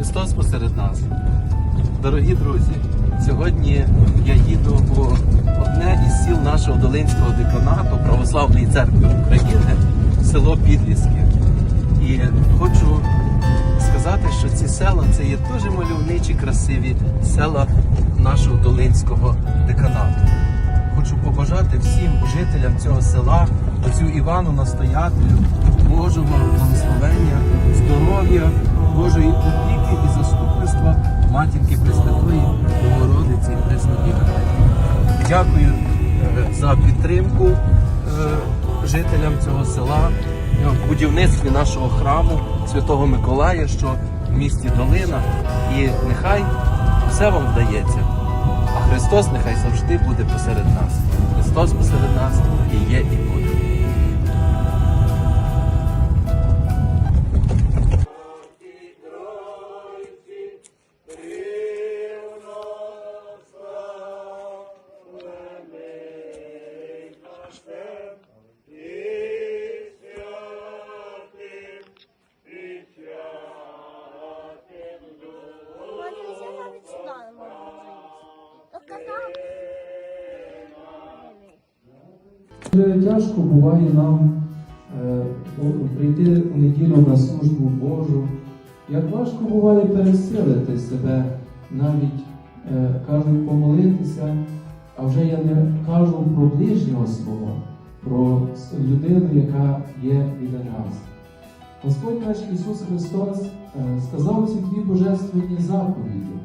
Христос посеред нас. Дорогі друзі, сьогодні я їду у одне із сіл нашого Долинського деканату Православної церкви України, село Підліски. І хочу сказати, що ці села це є дуже мальовничі, красиві села нашого Долинського деканату. Хочу побажати всім жителям цього села, оцю Івану настоятелю, Божого благословення, здоров'я, Божої матінки Пресвятої Богородиці Пресвятої Дякую е, за підтримку е, жителям цього села в будівництві нашого храму Святого Миколая, що в місті Долина. І нехай все вам вдається. А Христос нехай завжди буде посеред нас. Можу. Доказав. Дуже тяжко буває нам е, прийти у неділю на службу Божу. Як важко буває пересилити себе, навіть е, кажуть помолитися, а вже я не кажу про ближнього свого, про людину, яка є біля нас. Господь наш Ісус Христос е, сказав ці дві божественні заповіді.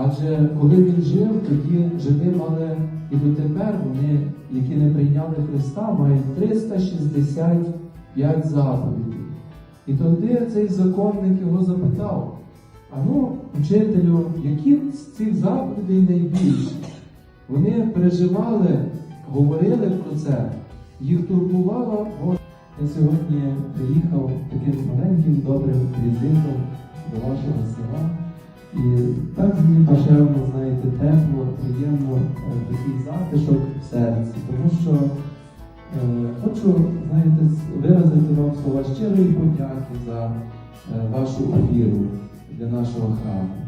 Адже коли він жив, тоді жиди мали і дотепер вони, які не прийняли Христа, мають 365 заповідей. І тоді цей законник його запитав: а ну, вчителю, які з цих заповідей найбільші? Вони переживали, говорили про це, їх турбувало. Я сьогодні приїхав таким маленьким добрим візитом до вашого села. І так мені душевно, знаєте, тепло, приємно е, такий затишок в серці, тому що е, хочу, знаєте, виразити вам слова щирої подяки за е, вашу віру для нашого храму.